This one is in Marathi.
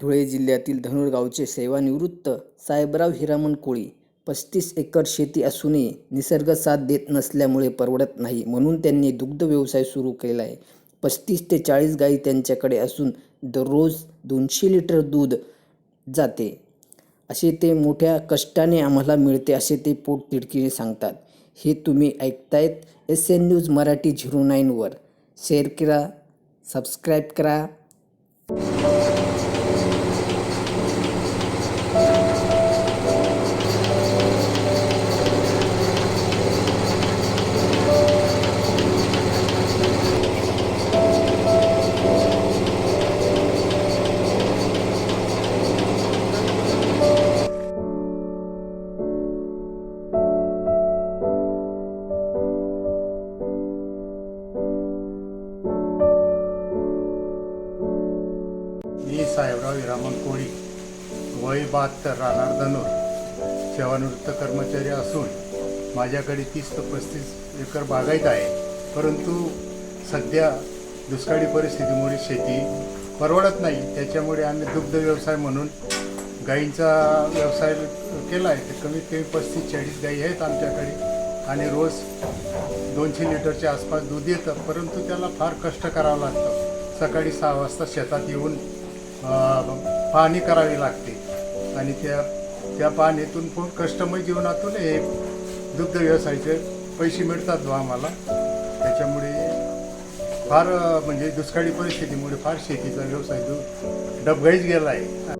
धुळे जिल्ह्यातील धनुरगावचे सेवानिवृत्त साहेबराव हिरामण कोळी पस्तीस एकर शेती असूनही निसर्ग साथ देत नसल्यामुळे परवडत नाही म्हणून त्यांनी दुग्ध व्यवसाय सुरू केला आहे. पस्तीस ते चाळीस गायी त्यांच्याकडे असून दररोज दोनशे लिटर दूध जाते. असे ते मोठ्या कष्टाने आम्हाला मिळते असे ते पोटतिडकीने सांगतात. हे तुम्ही ऐकतायत S N news Marathi zero नाईनवर share करा सबस्क्राईब करा. साहेबराव हिरामण कोळी वय बहात्तर राहणार धनोर. सेवानिवृत्त कर्मचारी असून माझ्याकडे तीस ते पस्तीस एकर बागायत आहे. परंतु सध्या दुष्काळी परिस्थितीमुळे शेती परवडत नाही. त्याच्यामुळे आम्ही दुग्ध व्यवसाय म्हणून गाईंचा व्यवसाय केला आहे. ते कमीत कमी पस्तीस चाळीस गाई आहेत आमच्याकडे. आणि रोज दोनशे लिटरच्या आसपास दूध येतं. परंतु त्याला फार कष्ट करावं लागतं. सकाळी सहा वाजता शेतात येऊन पाहणी करावी लागते. आणि त्या त्या पाहणीतून पण कष्टमय जीवनातून हे दुग्ध व्यवसायाचे पैसे मिळतात जो आम्हाला. त्याच्यामुळे फार म्हणजे दुष्काळी परिस्थितीमुळे फार शेतीचा व्यवसाय जो डबघाईच गेला आहे.